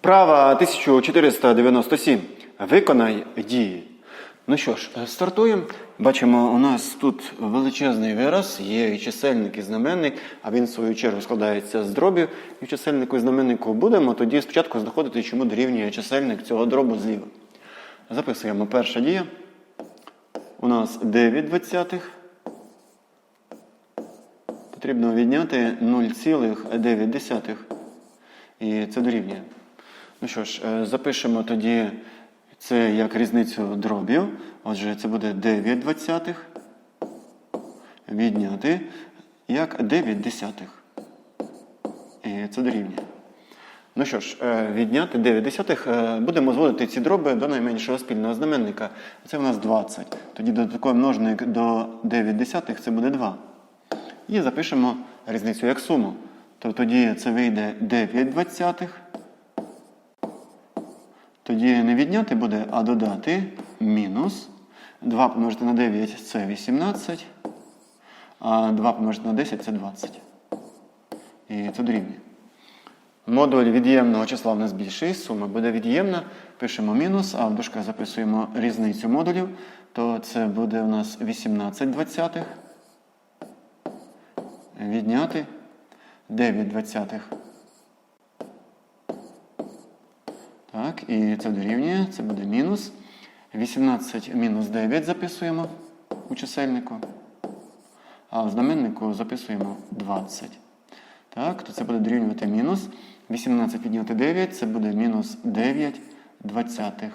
Вправа 1497. Виконай дії. Ну що ж, е, стартуємо. Бачимо, у нас тут величезний вираз, є і чисельник, і знаменник, а він в свою чергу складається з дробів. І в чисельнику і знаменнику будемо тоді спочатку знаходити, чому дорівнює чисельник цього дробу зліва. Записуємо перша дія. У нас 9 двадцятих. Потрібно відняти 0,9. І це дорівнює. Ну що ж, е, запишемо тоді це як різницю дробів. Отже, це буде 9 двадцятих. Відняти як 9 десятих. І це дорівнює. Ну що ж, е, відняти 9 десятих. е, Будемо зводити ці дроби до найменшого спільного знаменника. Це у нас 20. Тоді додатковий множник до 9 десятих це буде 2. І запишемо різницю як суму. То тоді це вийде 9 двадцятих. Тоді не відняти буде, а додати мінус. 2 помножити на 9 це 18. А 2 помножити на 10 це 20. І це дорівнює. Модуль від'ємного числа в нас більший, сума буде від'ємна. Пишемо мінус, а в дужках записуємо різницю модулів. То це буде у нас 18 двадцятих. Відняти 9 двадцятих. Так, і це дорівнює, це буде мінус. 18 мінус 9 записуємо у чисельнику. А в знаменнику записуємо 20. Так, то це буде дорівнювати мінус. 18 підняти 9, це буде мінус 9 двадцятих.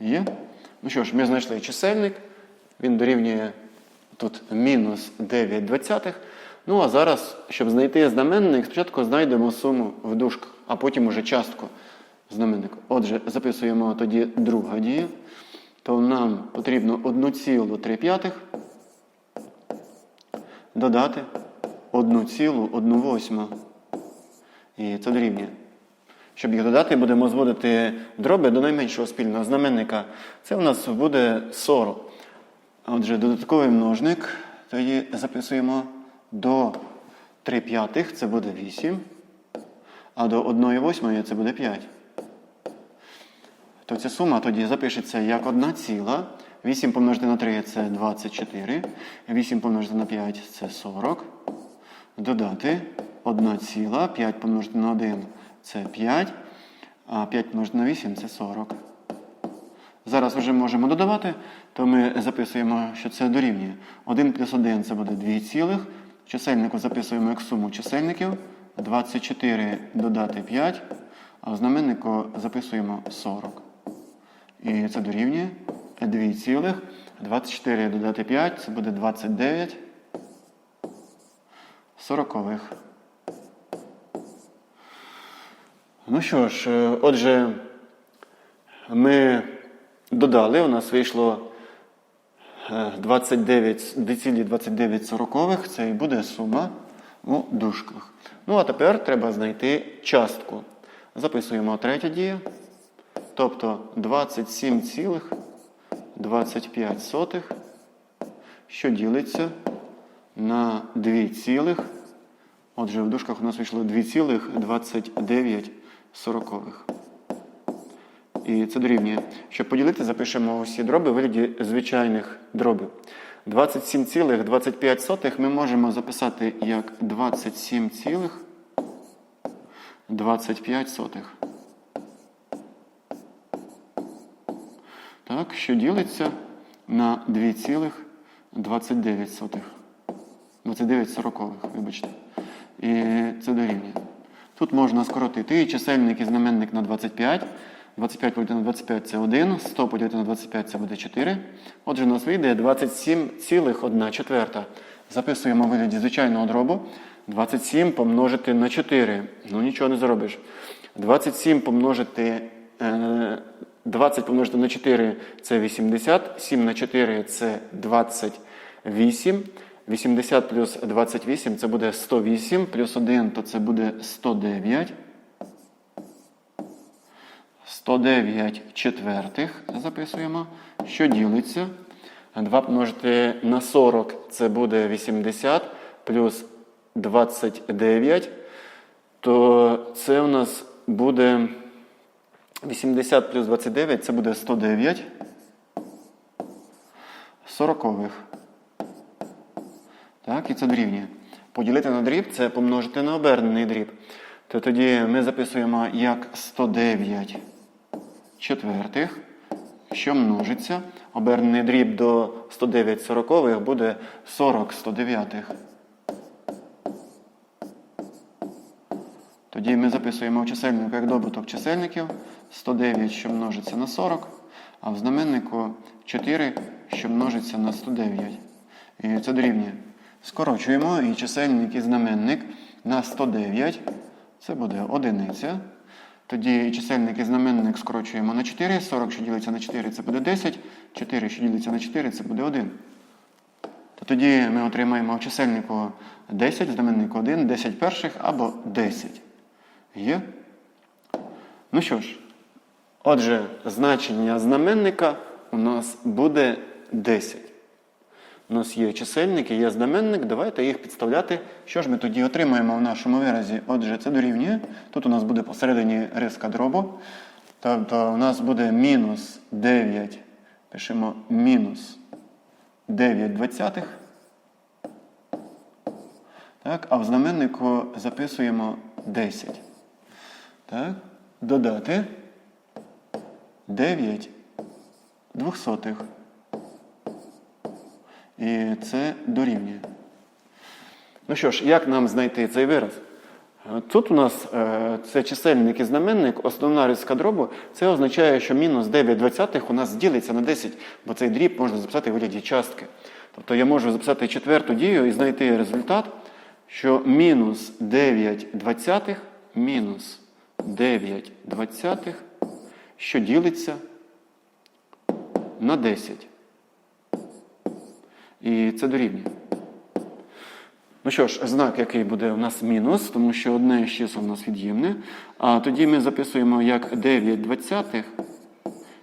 Є? Ну що ж, ми знайшли чисельник. Він дорівнює тут мінус 9 двадцятих. Ну а зараз, щоб знайти знаменник, спочатку знайдемо суму в дужках, а потім уже частку знаменнику. Отже, записуємо тоді друга дія. То нам потрібно 1,3 додати 1,1. І це дорівнює. Щоб їх додати, будемо зводити дроби до найменшого спільного знаменника. Це у нас буде 40. Отже, додатковий множник. Тоді записуємо до 3 п'ятих, це буде 8. А до 1 восьмої це буде 5. То ця сума тоді запишеться як 1 ціла. 8 помножити на 3 це 24. 8 помножити на 5 це 40. Додати 1 ціла. 5 помножити на 1 це 5. А 5 помножити на 8 це 40. Зараз вже можемо додавати, то ми записуємо, що це дорівнює. 1 плюс 1 це буде 2 цілих. Чисельнику записуємо як суму чисельників. 24 додати 5, а в знаменнику записуємо 40. І це дорівнює 2 цілих. 24 додати 5, це буде 29 сорокових. Ну що ж, е, отже, ми додали, у нас вийшло е, 29, 2,29 сорокових, це і буде сума у дужках. Ну, а тепер треба знайти частку. Записуємо третя дія. Тобто 27,25, що ділиться на 2 цілих. Отже, в дужках у нас вийшло 2,29. І це дорівнює. Щоб поділити, запишемо усі дроби у вигляді звичайних дробів. 27,25 ми можемо записати як 27,25. Так, що ділиться на 2,29. 29 сорокових, вибачте. І це дорівнює. Тут можна скоротити і чисельник і знаменник на 25. 25 поділити на 25 це 1, 100 поділити на 25 це буде 4. Отже, у нас вийде 27,1 четверта. Записуємо вигляді звичайного дробу. 27 помножити на 4. Ну нічого не зробиш. 27 помножити. Е, 20 помножити на 4 це 80. 7 на 4 це 28. 80 плюс 28 це буде 108, плюс 1 то це буде 109. 109 четвертих записуємо, що ділиться. 2 помножити на 40 це буде 80, плюс 29, то це у нас буде 80 плюс 29, це буде 109 сорокових. Так, і це дорівнює. Поділити на дріб це помножити на обернений дріб. То тоді ми записуємо як 109 четвертих, що множиться. Обернений дріб до 109 сорокових буде 40 109. Тоді ми записуємо в як добуток чисельників 109, що множиться на 40, а в знаменнику 4, що множиться на 109. І це дорівнює. Скорочуємо і чисельник і знаменник на 109. Це буде одиниця. Тоді чисельник і знаменник скорочуємо на 4. 40, що ділиться на 4, це буде 10. 4, що ділиться на 4, це буде 1. То тоді ми отримаємо в чисельнику 10, в знаменнику 1, 10 перших або 10. Є? Ну що ж, отже, значення знаменника у нас буде 10. У нас є чисельник і є знаменник, давайте їх підставляти. Що ж ми тоді отримаємо в нашому виразі? Отже, це дорівнює. Тут у нас буде посередині риска дробу. Тобто у нас буде мінус 9. Пишемо мінус 9 двадцятих. Так, а в знаменнику записуємо 10. Так, додати 9 двохсотих. І це дорівнює. Ну що ж, як нам знайти цей вираз? Тут у нас е, це чисельник і знаменник, основна риска дробу. Це означає, що мінус 9 двадцятих у нас ділиться на 10, бо цей дріб можна записати у вигляді частки. Тобто я можу записати четверту дію і знайти результат, що мінус 9 двадцятих мінус 9 двадцятих, що ділиться на 10. І це дорівнює. Ну що ж, знак, який буде у нас мінус, тому що одне з чисел у нас від'ємне. А тоді ми записуємо як 9 двадцятих,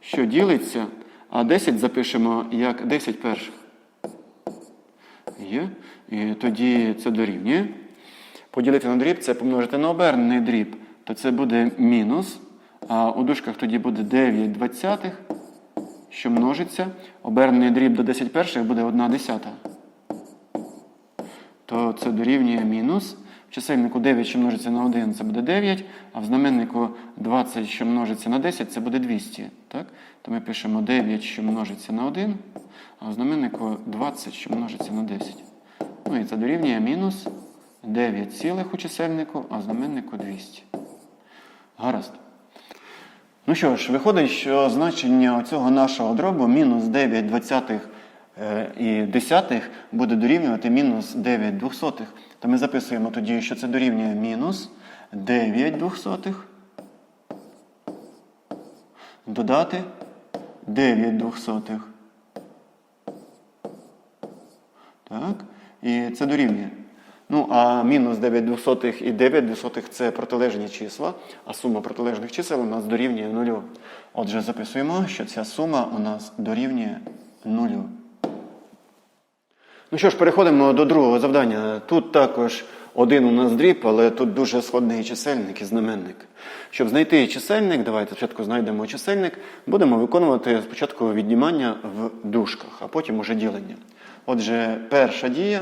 що ділиться, а 10 запишемо як 10 перших. Є. І тоді це дорівнює. Поділити на дріб це помножити на обернений дріб, то це буде мінус. А у дужках тоді буде 9 двадцятих, що множиться. Обернений дріб до 10 перших буде 1 десята. То це дорівнює мінус. В чисельнику 9, що множиться на 1, це буде 9, а в знаменнику 20, що множиться на 10, це буде 200. Так? То ми пишемо 9, що множиться на 1, а в знаменнику 20, що множиться на 10. Ну і це дорівнює мінус 9 цілих у чисельнику, а в знаменнику 200. Гаразд. Ну що ж, виходить, що значення цього нашого дробу мінус 9 двадцятих е, і десятих буде дорівнювати мінус 9 двохсотих. То ми записуємо тоді, що це дорівнює мінус 9 двохсотих. Додати 9 двохсотих. Так. І це дорівнює. Ну, а мінус 9 і 9 – це протилежні числа, а сума протилежних чисел у нас дорівнює нулю. Отже, записуємо, що ця сума у нас дорівнює нулю. Ну що ж, переходимо до другого завдання. Тут також один у нас дріб, але тут дуже складний чисельник і знаменник. Щоб знайти чисельник, давайте спочатку знайдемо чисельник, будемо виконувати спочатку віднімання в дужках, а потім уже ділення. Отже, перша дія,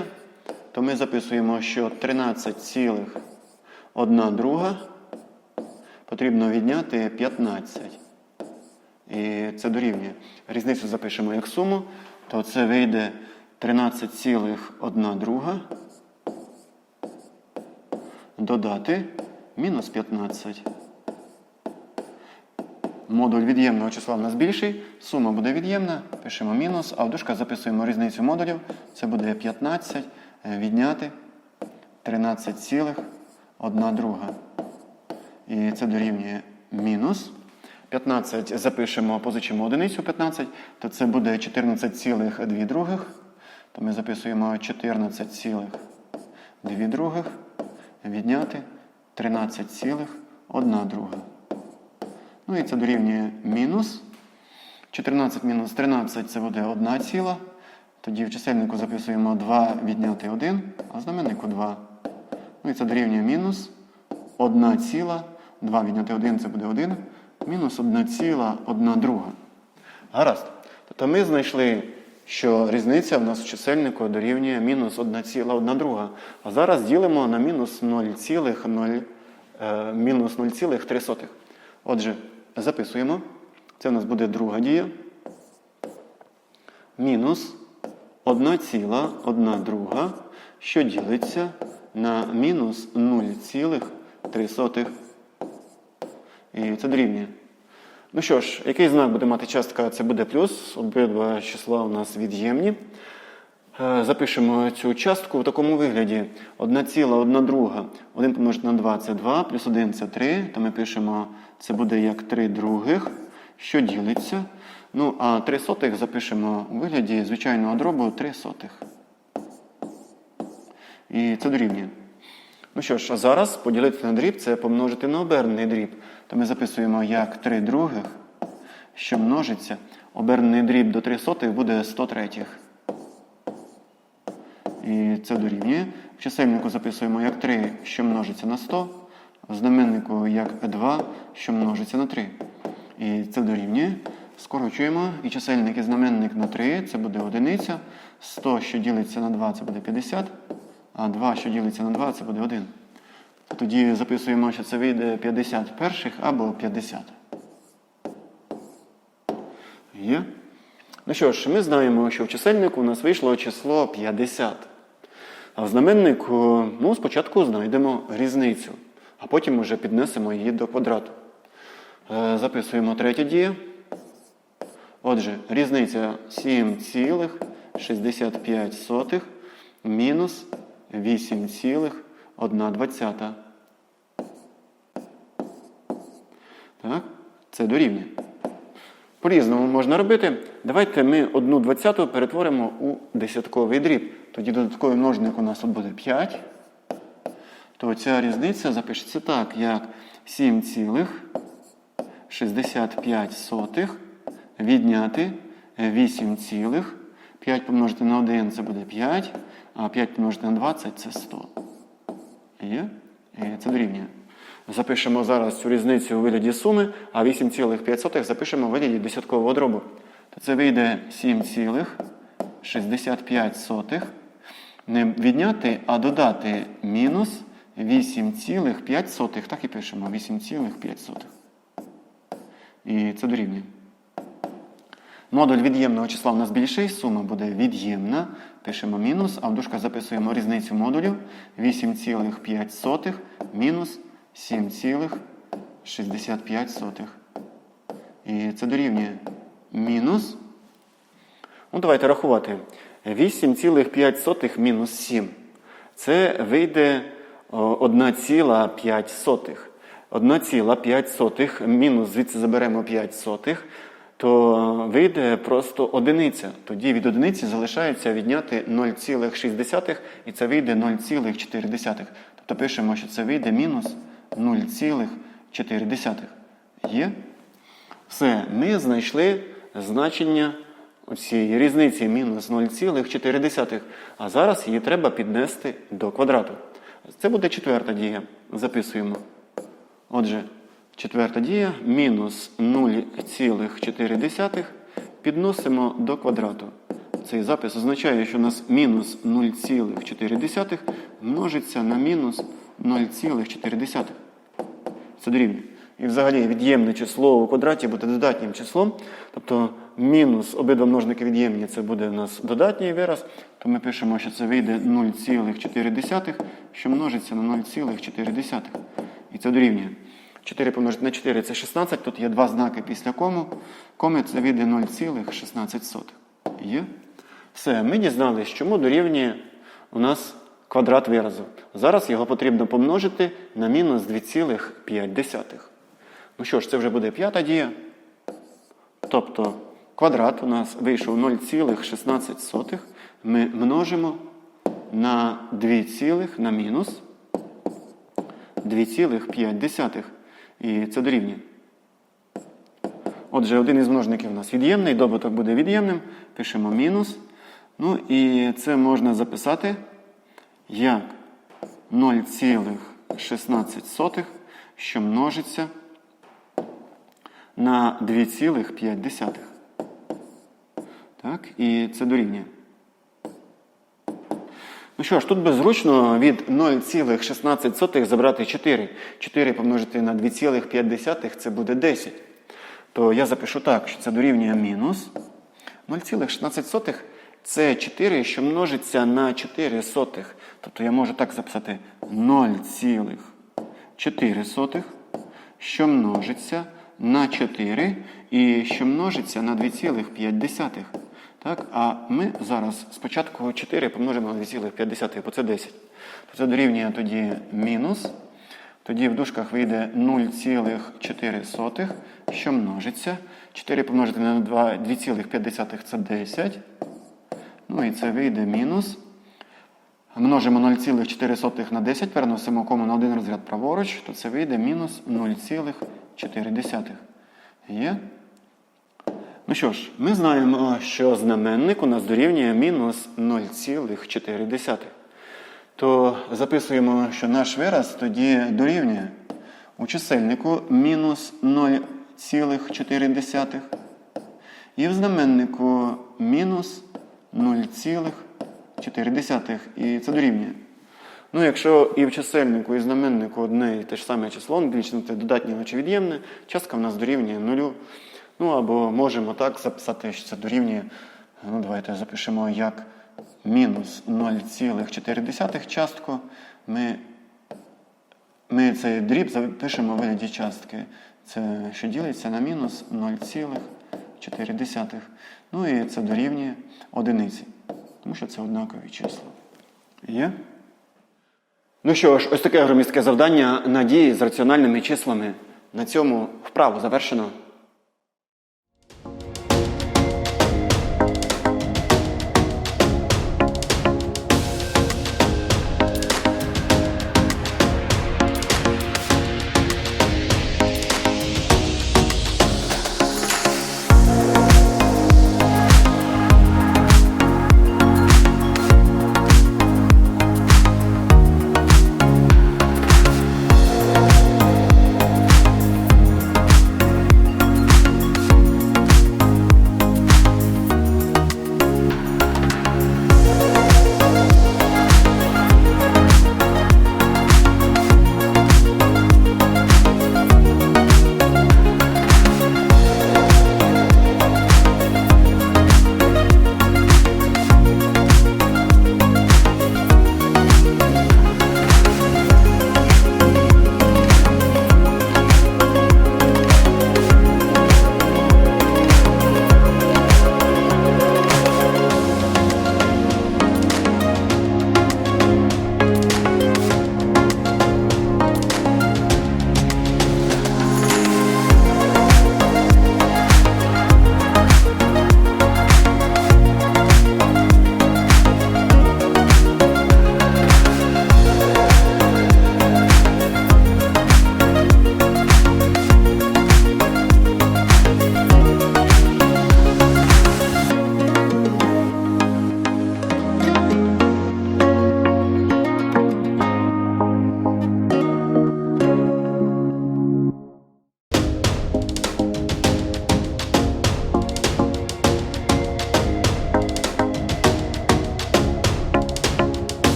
то ми записуємо, що 13,1 друга потрібно відняти 15. І це дорівнює. Різницю запишемо як суму, то це вийде 13,1 друга додати мінус 15. Модуль від'ємного числа в нас більший, сума буде від'ємна, пишемо мінус, а в дужках записуємо різницю модулів. Це буде 15 е, відняти 13,1 друга. І це дорівнює мінус. 15 запишемо, позичимо одиницю 15, то це буде 14,2 других. То ми записуємо 14,2 других відняти 13,1 друга. Ну і це дорівнює мінус. 14 мінус 13 це буде 1 ціла. Тоді в чисельнику записуємо 2 відняти 1, а в знаменнику 2. Ну і це дорівнює мінус 1 ціла 2 відняти 1 це буде 1. Мінус 1,1 друга. Гаразд. Тобто ми знайшли, що різниця в нас в чисельнику дорівнює мінус 1,1 друга. А зараз ділимо на мінус 0,0, е, 0,3. Отже, записуємо. Це у нас буде друга дія. Мінус 1,1 друга, що ділиться на мінус 0,3. І це дорівнює. Ну що ж, який знак буде мати частка? Це буде плюс. Обидва числа у нас від'ємні. Е, Запишемо цю частку в такому вигляді. 1,1 друга. 1 помножити на 2 це 2, плюс 1 це 3. То ми пишемо, це буде як 3 других, що ділиться. Ну, а 3 сотих запишемо у вигляді звичайного дробу 3 сотих. І це дорівнює. Ну що ж, а зараз поділити на дріб це помножити на обернений дріб. То ми записуємо як 3 других, що множиться. Обернений дріб до 3 сотих буде 100 третіх. І це дорівнює. В чисельнику записуємо як 3, що множиться на 100. В знаменнику як 2, що множиться на 3. І це дорівнює. Скорочуємо. І чисельник і знаменник на 3 це буде одиниця. 100, що ділиться на 2, це буде 50. А 2, що ділиться на 2, це буде 1. Тоді записуємо, що це вийде 50 перших або 50. Є? Ну що ж, ми знаємо, що в чисельнику у нас вийшло число 50. А в знаменнику ну, спочатку знайдемо різницю, а потім вже піднесемо її до квадрату. Е, Записуємо третє діє. Отже, різниця 7,65 мінус 8,1. Так, це дорівнює. По-різному можна робити. Давайте ми одну двадцяту перетворимо у десятковий дріб. Тоді додатковий множник у нас буде 5. То ця різниця запишеться так, як 7,65 відняти 8, цілих. 5 помножити на 1 це буде 5, а 5 помножити на 20 це 100. Є? І це дорівнює. Запишемо зараз цю різницю у вигляді суми, а 8,5 запишемо у вигляді десяткового дробу. То це вийде 7,65. Не відняти, а додати мінус 8,5. Так і пишемо 8,5. І це дорівнює. Модуль від'ємного числа у нас більший, сума буде від'ємна. Пишемо мінус, а в дужках записуємо різницю модулів 8,5 мінус 7,65. І це дорівнює мінус. Ну, давайте рахувати. 8,5 мінус 7. Це вийде 1,5. 1,5 мінус, звідси заберемо 5 сотих, то вийде просто одиниця. Тоді від одиниці залишається відняти 0,6 і це вийде 0,4. Тобто пишемо, що це вийде мінус 0,4. Є? Все, ми знайшли значення цієї різниці мінус 0,4. А зараз її треба піднести до квадрату. Це буде четверта дія. Записуємо. Отже, четверта дія мінус 0,4 підносимо до квадрату. Цей запис означає, що у нас мінус 0,4 множиться на мінус 0,4. Це дорівнює. І взагалі від'ємне число у квадраті буде додатнім числом. Тобто мінус обидва множники від'ємні це буде у нас додатній вираз. То ми пишемо, що це вийде 0,4, що множиться на 0,4. І це дорівнює. 4 помножити на 4 це 16. Тут є два знаки після кому. Коми це вийде 0,16. Є? Все, ми дізналися, чому дорівнює у нас квадрат виразу. Зараз його потрібно помножити на мінус 2,5. Ну що ж, це вже буде п'ята дія. Тобто квадрат у нас вийшов 0,16. Ми множимо на 2, на мінус 2,5. І це дорівнює. Отже, один із множників у нас від'ємний, добуток буде від'ємним. Пишемо мінус. Ну і це можна записати як 0,16, що множиться на 2,5. Так, і це дорівнює. Ну що ж, тут би зручно від 0,16 забрати 4. 4 помножити на 2,5 це буде 10. То я запишу так, що це дорівнює мінус 0,16 це 4, що множиться на 4 сотих. Тобто я можу так записати 0,4, що множиться на 4 і що множиться на 2,5. Так? А ми зараз спочатку 4 помножимо на 2,5, бо це 10. То це дорівнює тоді мінус. Тоді в дужках вийде 0,4, що множиться. 4 помножити на 2,5 це 10. Ну і це вийде мінус. Множимо 0,4 на 10, переносимо кому на один розряд праворуч, то це вийде мінус 0,4. Є? Ну що ж, ми знаємо, що знаменник у нас дорівнює мінус 0,4. То записуємо, що наш вираз тоді дорівнює у чисельнику мінус 0,4 і в знаменнику мінус 0,4. І це дорівнює. Ну, якщо і в чисельнику, і в знаменнику одне і те ж саме число, більше це додатнє чи від'ємне, частка в нас дорівнює нулю. Ну або можемо так записати, що це дорівнює. Ну, давайте запишемо як мінус 0,4 частку. Ми, ми цей дріб запишемо в вигляді частки. Це що ділиться на мінус 0,4. Ну і це дорівнює одиниці. Тому що це однакові числа. Є? Ну що ж, ось таке громістке завдання на дії з раціональними числами. На цьому вправу завершено.